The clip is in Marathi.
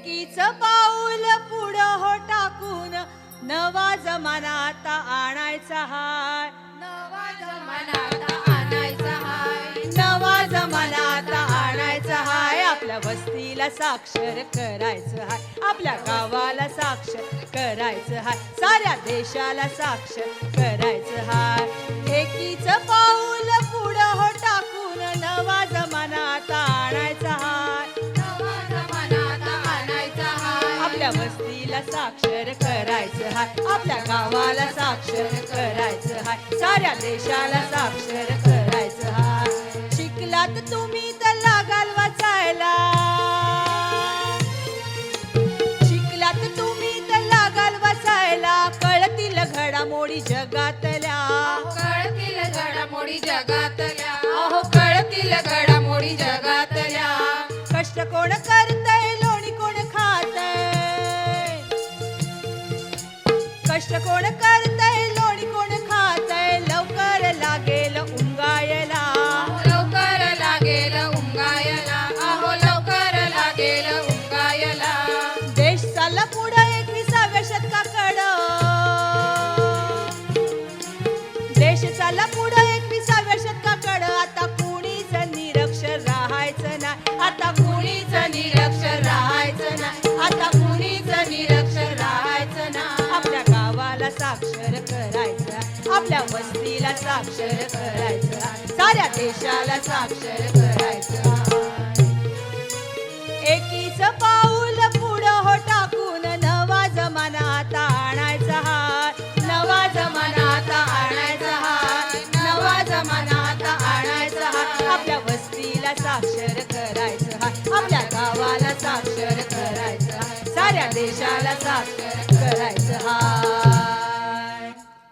एकीच पाऊल पुढं हो टाकून नवा जमाना आता आणायचा हाय. नवा जमाना आता आणायचा हाय. नवा जमाना आता आणायचा हाय. आपल्या वस्तीला साक्षर करायचं हाय. आपल्या गावाला साक्षर करायचं हाय. साऱ्या देशाला साक्षर करायचं हाय. एकीच पाऊल वस्तीला साक्षर करायचं हाय. आपल्या गावाला साक्षर करायचं हाय. साऱ्या देशाला साक्षर करायचं हाय. शिकलात तुम्ही तर लागाल वाचायला. शिकलात तुम्ही तर लागाल वाचायला. कळतील घडामोडी जगातल्या. कळतील घडामोडी जगात. कष्ट कोण करतय? लोणी कोण खातय? लवकर लागेल उंगायला. लवकर लागेल उंगायला. अहो लवकर लागेल उंगायला. देश चालला पुढं एकविसाव्या शतकाकडं. देश चालला साक्षर करायचं. आपल्या वस्तीला साक्षर करायचं. साऱ्या देशाला साक्षर करायचं. एकीच पाऊल पुढं हो टाकून नवा जमाना आता आणायचा हा नवा जमाना आता आणायचा हा नवा जमाना आता आणायचा हा आपल्या वस्तीला साक्षर करायचं आपल्या गावाला साक्षर करायचं साऱ्या देशाला साक्षर करायचं हा